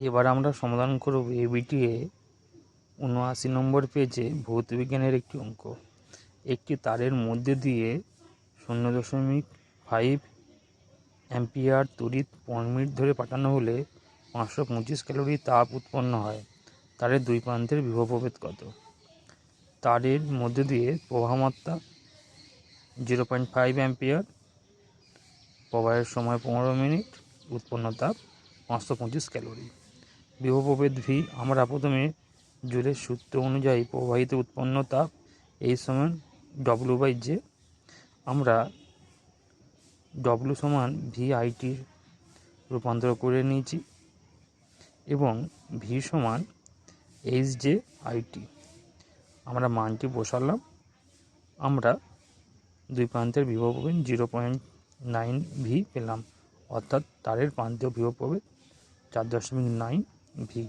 এবার আমরা সমাধান করব এবিটিএ উনআশি নম্বর পেজে ভৌতবিজ্ঞানের একটি অঙ্ক। একটি তারের মধ্যে দিয়ে শূন্য দশমিক ফাইভ অ্যাম্পিয়ার তড়িৎ পনেরো মিনিট ধরে পাঠানো হলে পাঁচশো পঁচিশ ক্যালোরি তাপ উৎপন্ন হয়। তারের দুই প্রান্তের বিভব প্রভেদ কত? তারের মধ্যে দিয়ে প্রবাহমাত্রা জিরো পয়েন্ট ফাইভ অ্যাম্পিয়ার, প্রবাহের সময় পনেরো মিনিট, উৎপন্ন তাপ পাঁচশো পঁচিশ ক্যালোরি। বিভব প্রভেদ ভি, আমরা প্রথমে জুলের সূত্র অনুযায়ী প্রবাহিত উৎপন্ন তাপ এই সমান ডব্লু বাই জে আমরা ডব্লু সমান ভি আইটির রূপান্তর করে নিয়েছি এবং ভি সমান এইচ জে আইটি আমরা মানটি বসালাম, আমরা দুই প্রান্তের বিভব প্রভেদ জিরো পয়েন্ট নাইন ভি পেলাম, অর্থাৎ তারের প্রান্তীয় বিভব প্রভেদ চার দশমিক নাইন ভি